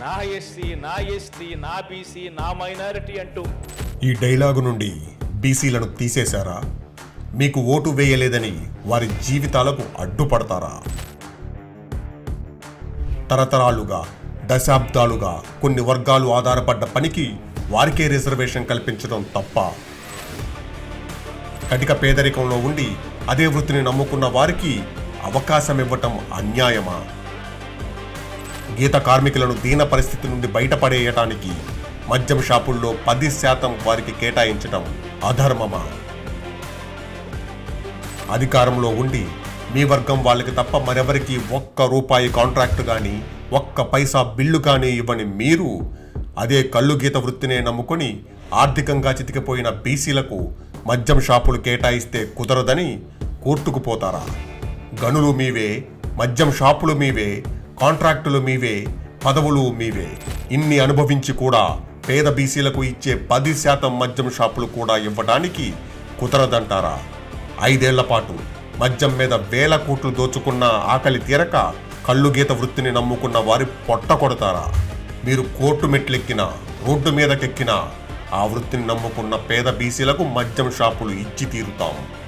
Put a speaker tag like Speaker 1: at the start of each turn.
Speaker 1: నా ఎస్సీ నా ఎస్టీ నా బీసీ నా మైనారిటీ అంటూ.
Speaker 2: ఈ డైలాగు నుండి బీసీలను తీసేశారా? మీకు ఓటు వేయలేదని వారి జీవితాలకు అడ్డుపడతారా? తరతరాలుగా దశాబ్దాలుగా కొన్ని వర్గాలు ఆధారపడ్డ పనికి వారికే రిజర్వేషన్ కల్పించడం తప్ప. కటిక పేదరికంలో ఉండి అదే వృత్తిని నమ్ముకున్న వారికి అవకాశం ఇవ్వటం అన్యాయమా? గీత కార్మికులను దీన పరిస్థితి నుండి బయటపడేయటానికి మద్యం షాపుల్లో పది శాతం వారికి కేటాయించడం అధర్మమా? అధికారంలో ఉండి మీ వర్గం వాళ్ళకి తప్ప మరెవరికి ఒక్క రూపాయి కాంట్రాక్ట్ కానీ ఒక్క పైసా బిల్లు కానీ ఇవ్వని మీరు అదే కళ్ళు గీత వృత్తినే నమ్ముకొని ఆర్థికంగా చితికిపోయిన బీసీలకు మద్యం షాపులు కేటాయిస్తే కుదరదని కోర్టుకుపోతారా గనులు మీవే మద్యం షాపులు మీవే కాంట్రాక్టులు మీవే పదవులు మీవే. ఇన్ని అనుభవించి కూడా పేద బీసీలకు ఇచ్చే పది శాతం మద్యం షాపులు కూడా ఇవ్వడానికి కుదరదంటారా? ఐదేళ్ళ పాటు మద్యం మీద వేల కోట్లు దోచుకున్న ఆకలి తీరక కళ్ళు గీత వృత్తిని నమ్ముకున్న వారి పొట్ట కొడతారా? మీరు కోర్టు మెట్లెక్కినా రోడ్డు మీదకెక్కినా ఆ వృత్తిని నమ్ముకున్న పేద బీసీలకు మద్యం షాపులు ఇచ్చి తీరుతాం.